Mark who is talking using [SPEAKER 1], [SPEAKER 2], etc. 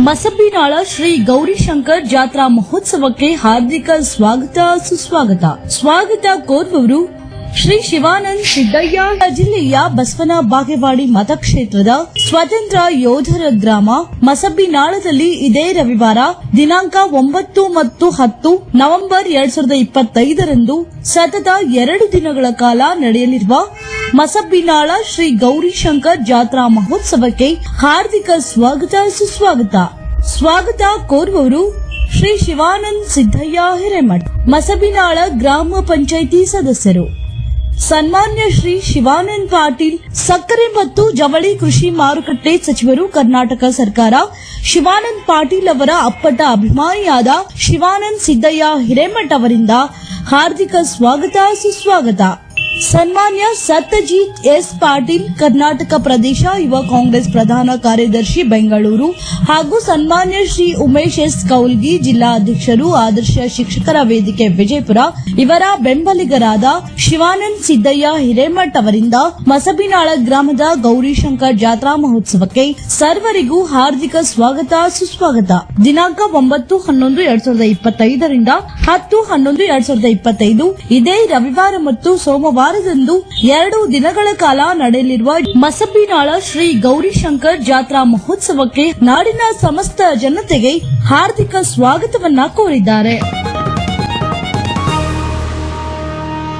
[SPEAKER 1] ಮಸಬ್ಬಿನಾಳ ಶ್ರೀ ಗೌರಿಶಂಕರ್ ಜಾತ್ರಾ ಮಹೋತ್ಸವಕ್ಕೆ ಹಾರ್ದಿಕ ಸ್ವಾಗತ ಸುಸ್ವಾಗತ. ಸ್ವಾಗತ ಕೋರುವವರು ಶ್ರೀ ಶಿವಾನಂದ್ ಸಿದ್ದಯ್ಯ ಜಿಲ್ಲೆಯ ಬಸವನ ಬಾಗೇವಾಡಿ ಮತಕ್ಷೇತ್ರದ ಸ್ವತಂತ್ರ ಯೋಧರ ಗ್ರಾಮ ಮಸಬ್ಬಿನಾಳದಲ್ಲಿ ಇದೇ ರವಿವಾರ, ದಿನಾಂಕ ಒಂಬತ್ತು ಮತ್ತು ಹತ್ತು ನವೆಂಬರ್ ಎರಡ್ ಸಾವಿರದ ಇಪ್ಪತ್ತೈದರಂದು ಸತತ ಎರಡು ದಿನಗಳ ಕಾಲ ನಡೆಯಲಿರುವ ಮಸಬ್ಬಿನಾಳ ಶ್ರೀ ಗೌರಿಶಂಕರ್ ಜಾತ್ರಾ ಮಹೋತ್ಸವಕ್ಕೆ ಹಾರ್ದಿಕ ಸ್ವಾಗತ, ಸುಸ್ವಾಗತ. ಸ್ವಾಗತ ಕೋರುವವರು ಶ್ರೀ ಶಿವಾನಂದ್ ಸಿದ್ದಯ್ಯ ಹಿರೇಮಠ್. ಮಸಬಿನಾಳ ಗ್ರಾಮ ಪಂಚಾಯಿತಿ ಸದಸ್ಯರು. ಸನ್ಮಾನ್ಯ ಶ್ರೀ ಶಿವಾನಂದ್ ಪಾಟೀಲ್, ಸಕ್ಕರೆ ಮತ್ತು ಜವಳಿ ಕೃಷಿ ಮಾರುಕಟ್ಟೆ ಸಚಿವರು ಕರ್ನಾಟಕ ಸರ್ಕಾರ, ಶಿವಾನಂದ್ ಪಾಟೀಲ್ ಅವರ ಅಪ್ಪಟ ಅಭಿಮಾನಿಯಾದ ಶಿವಾನಂದ್ ಸಿದ್ದಯ್ಯ ಹಿರೇಮಠ್ ಅವರಿಂದ ಹಾರ್ದಿಕ ಸ್ವಾಗತ, ಸುಸ್ವಾಗತ. ಸನ್ಮಾನ್ಯ ಸತ್ಯಜೀತ್ ಎಸ್ ಪಾಟೀಲ್, ಕರ್ನಾಟಕ ಪ್ರದೇಶ ಯುವ ಕಾಂಗ್ರೆಸ್ ಪ್ರಧಾನ ಕಾರ್ಯದರ್ಶಿ ಬೆಂಗಳೂರು ಹಾಗೂ ಸನ್ಮಾನ್ಯ ಶ್ರೀ ಉಮೇಶ್ ಎಸ್ ಕೌಲ್ಗಿ, ಜಿಲ್ಲಾ ಅಧ್ಯಕ್ಷರು, ಆದರ್ಶ ಶಿಕ್ಷಕರ ವೇದಿಕೆ ವಿಜಯಪುರ, ಇವರ ಬೆಂಬಲಿಗರಾದ ಶಿವಾನಂದ್ ಸಿದ್ದಯ್ಯ ಹಿರೇಮಠ್ ಅವರಿಂದ ಮಸಬಿನಾಳ ಗ್ರಾಮದ ಗೌರಿಶಂಕರ್ ಜಾತ್ರಾ ಮಹೋತ್ಸವಕ್ಕೆ ಸರ್ವರಿಗೂ ಹಾರ್ದಿಕ ಸ್ವಾಗತ, ಸುಸ್ವಾಗತ. ದಿನಾಂಕ ಒಂಬತ್ತು ಹನ್ನೊಂದು ಎರಡ್ ಸಾವಿರದ ಇಪ್ಪತ್ತೈದರಿಂದ ಹತ್ತು ಹನ್ನೊಂದು ಎರಡ್ ಸಾವಿರದ ಇಪ್ಪತ್ತೈದು, ಇದೇ ರವಿವಾರ ಮತ್ತು ಸೋಮವಾರದಂದು ಎರಡು ದಿನಗಳ ಕಾಲ ನಡೆಯಲಿರುವ ಮಸಬಿನಾಳ ಶ್ರೀ ಗೌರಿಶಂಕರ್ ಜಾತ್ರಾ ಮಹೋತ್ಸವಕ್ಕೆ ನಾಡಿನ ಸಮಸ್ತ ಜನತೆಗೆ ಹಾರ್ದಿಕ ಸ್ವಾಗತವನ್ನ ಕೋರಿದ್ದಾರೆ.